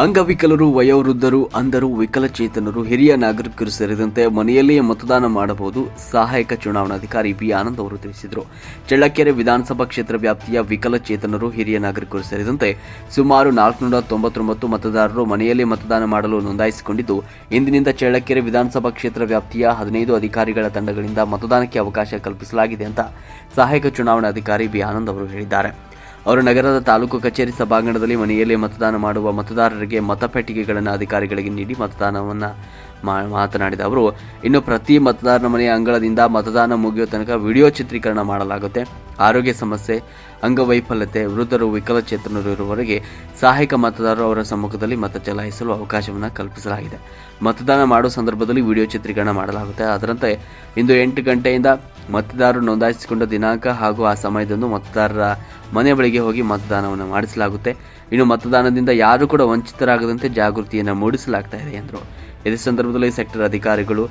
ಅಂಗವಿಕಲರು, ವಯೋವೃದ್ಧರು, ಅಂಧರು, ವಿಕಲಚೇತನರು, ಹಿರಿಯ ನಾಗರಿಕರು ಸೇರಿದಂತೆ ಮನೆಯಲ್ಲಿಯೇ ಮತದಾನ ಮಾಡಬಹುದು, ಸಹಾಯಕ ಚುನಾವಣಾಧಿಕಾರಿ ಬಿ. ಆನಂದ್ ಅವರು ತಿಳಿಸಿದರು. ಚಳ್ಳಕೆರೆ ವಿಧಾನಸಭಾ ಕ್ಷೇತ್ರ ವ್ಯಾಪ್ತಿಯ ವಿಕಲಚೇತನರು, ಹಿರಿಯ ನಾಗರಿಕರು ಸೇರಿದಂತೆ ಸುಮಾರು ನಾಲ್ಕುನೂರ ತೊಂಬತ್ತೊಂಬತ್ತು ಮತದಾರರು ಮನೆಯಲ್ಲೇ ಮತದಾನ ಮಾಡಲು ನೋಂದಾಯಿಸಿಕೊಂಡಿದ್ದು, ಇಂದಿನಿಂದ ಚಳ್ಳಕೆರೆ ವಿಧಾನಸಭಾ ಕ್ಷೇತ್ರ ವ್ಯಾಪ್ತಿಯ ಹದಿನೈದು ಅಧಿಕಾರಿಗಳ ತಂಡಗಳಿಂದ ಮತದಾನಕ್ಕೆ ಅವಕಾಶ ಕಲ್ಪಿಸಲಾಗಿದೆ ಅಂತ ಸಹಾಯಕ ಚುನಾವಣಾಧಿಕಾರಿ ಬಿ. ಆನಂದ್ ಅವರು ಹೇಳಿದ್ದಾರೆ. ಅವರು ನಗರದ ತಾಲೂಕು ಕಚೇರಿ ಸಭಾಂಗಣದಲ್ಲಿ ಮನೆಯಲ್ಲೇ ಮತದಾನ ಮಾಡುವ ಮತದಾರರಿಗೆ ಮತಪೆಟ್ಟಿಗೆಗಳನ್ನು ಅಧಿಕಾರಿಗಳಿಗೆ ನೀಡಿ ಮತದಾನವನ್ನು ಮಾತನಾಡಿದ ಅವರು, ಇನ್ನು ಪ್ರತಿ ಮತದಾರನ ಮನೆಯ ಅಂಗಳದಿಂದ ಮತದಾನ ಮುಗಿಯುವ ತನಕ ವಿಡಿಯೋ ಚಿತ್ರೀಕರಣ ಮಾಡಲಾಗುತ್ತೆ. ಆರೋಗ್ಯ ಸಮಸ್ಯೆ, ಅಂಗವೈಫಲ್ಯತೆ, ವೃದ್ಧರು ವಿಕಲಚೇತನರು ಇರುವವರೆಗೆ ಸಹಾಯಕ ಮತದಾರರು ಅವರ ಸಮ್ಮುಖದಲ್ಲಿ ಮತ ಚಲಾಯಿಸಲು ಅವಕಾಶವನ್ನು ಕಲ್ಪಿಸಲಾಗಿದೆ. ಮತದಾನ ಮಾಡುವ ಸಂದರ್ಭದಲ್ಲಿ ವಿಡಿಯೋ ಚಿತ್ರೀಕರಣ ಮಾಡಲಾಗುತ್ತೆ. ಅದರಂತೆ, ಇಂದು ಎಂಟು ಗಂಟೆಯಿಂದ ಮತದಾರರು ನೋಂದಾಯಿಸಿಕೊಂಡ ದಿನಾಂಕ ಹಾಗೂ ಆ ಸಮಯದಂದು ಮತದಾರರ ಮನೆ ಬಳಿಗೆ ಹೋಗಿ ಮತದಾನವನ್ನು ಮಾಡಿಸಲಾಗುತ್ತೆ. ಇನ್ನು ಮತದಾನದಿಂದ ಯಾರು ಕೂಡ ವಂಚಿತರಾಗದಂತೆ ಜಾಗೃತಿಯನ್ನು ಮೂಡಿಸಲಾಗ್ತಾ ಇದೆ ಎಂದರು. ಇದೇ ಸಂದರ್ಭದಲ್ಲಿ ಸೆಕ್ಟರ್ ಅಧಿಕಾರಿಗಳು,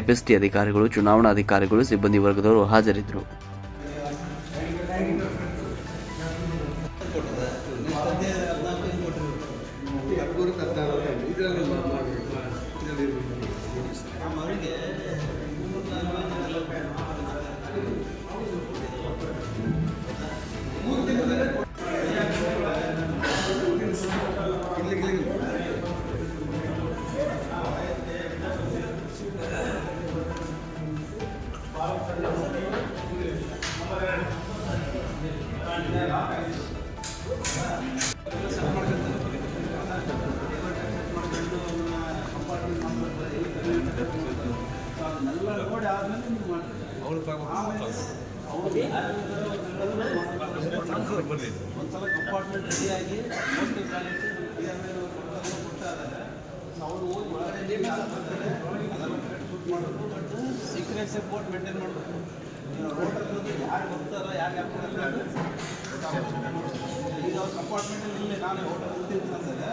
ಎಪಿಎಸ್ಟಿ ಅಧಿಕಾರಿಗಳು, ಚುನಾವಣಾ ಅಧಿಕಾರಿಗಳು, ಸಿಬ್ಬಂದಿ ವರ್ಗದವರು ಹಾಜರಿದ್ದರು. ಒಂದ್ಸಲ ಕಂಪಾರ್ಟ್ಮೆಂಟ್ ರೆಡಿಯಾಗಿ ಕೊಟ್ಟಾದರೆ ಅವ್ರು ಹೋಗಿ ಒಳಗಡೆ ಸೀಕ್ರೆಟ್ ಸಪೋರ್ಟ್ ಮೇಂಟೈನ್ ಮಾಡಬೇಕು. ಯಾರು ಬರ್ತಾರ, ಯಾರು ಯಾಕೆ ಈಗ ಅವ್ರ ಕಂಪಾರ್ಟ್ಮೆಂಟಲ್ಲಿ ಇಲ್ಲೇ ನಾನು ಹೋಟೆಲ್ ಹೋಗ್ತಿರ್ತೀನಿ ಅಂದರೆ